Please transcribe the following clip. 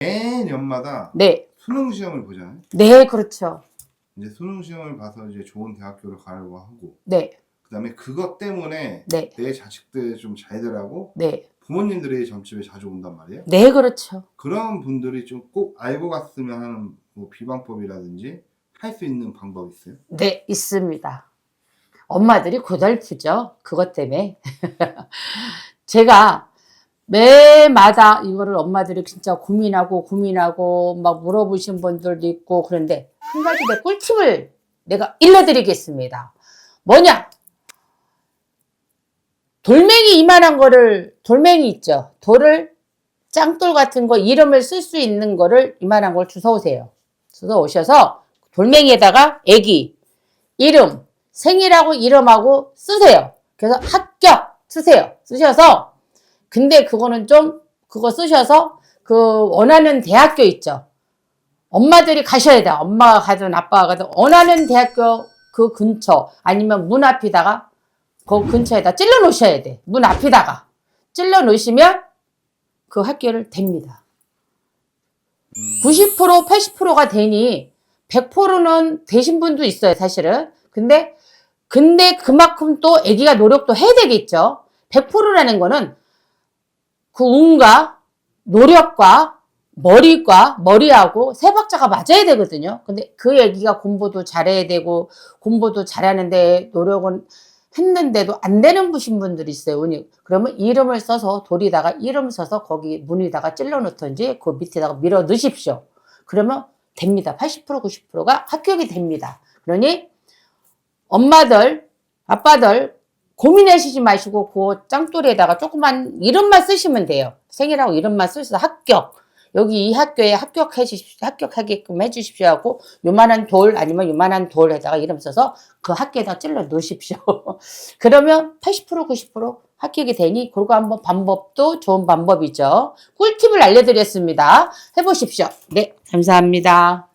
매년마다 네. 수능 시험을 보잖아요. 네, 그렇죠. 이제 수능 시험을 봐서 이제 좋은 대학교를 가려고 하고 네. 그다음에 그것 때문에 네. 내 자식들 좀 잘 되라고 네. 부모님들이 점집에 자주 온단 말이에요. 네, 그렇죠. 그런 분들이 좀 꼭 알고 갔으면 하는 뭐 비방법이라든지 할 수 있는 방법 있어요? 네, 있습니다. 엄마들이 고달프죠. 그것 때문에. 제가 매마다 이거를 엄마들이 진짜 고민하고 고민하고 막 물어보신 분들도 있고 그런데 한 가지 내 꿀팁을 내가 일러드리겠습니다. 뭐냐? 돌멩이 이만한 거를, 돌멩이 있죠. 돌을, 짱돌 같은 거, 이름을 쓸 수 있는 거를 이만한 걸 주워 오세요. 주워 오셔서 돌멩이에다가 애기, 이름, 생일하고 이름하고 쓰세요. 그래서 합격 쓰세요. 쓰셔서 근데 그거는 좀 그거 쓰셔서 그 원하는 대학교 있죠. 엄마들이 가셔야 돼. 엄마가 가든 아빠가 가든 원하는 대학교 그 근처 아니면 문 앞에다가 그 근처에다 찔러 놓으셔야 돼. 문 앞에다가 찔러 놓으시면 그 학교를 됩니다. 90% 80%가 되니 100%는 되신 분도 있어요, 사실은. 근데 근데 그만큼 또 아기가 노력도 해야 되겠죠. 100%라는 거는 그 운과 노력과 머리과 머리하고 세 박자가 맞아야 되거든요. 근데 그 애기가 공부도 잘해야 되고 공부도 잘하는데 노력은 했는데도 안 되는 부신 분들이 있어요. 그러면 이름을 써서 돌에다가 이름 써서 거기 문에다가 찔러 놓던지 그 밑에다가 밀어 넣으십시오. 그러면 됩니다. 80% 90%가 합격이 됩니다. 그러니 엄마들, 아빠들 고민하시지 마시고 그 짱돌에다가 조그만 이름만 쓰시면 돼요. 생일하고 이름만 쓰셔서 합격. 여기 이 학교에 합격해 주십시오. 합격하게끔 해 주십시오 하고 요만한 돌 아니면 요만한 돌에다가 이름 써서 그 학교에다 찔러 놓으십시오. 그러면 80% 90% 합격이 되니 그거 한번 방법도 좋은 방법이죠. 꿀팁을 알려드렸습니다. 해보십시오. 네, 감사합니다.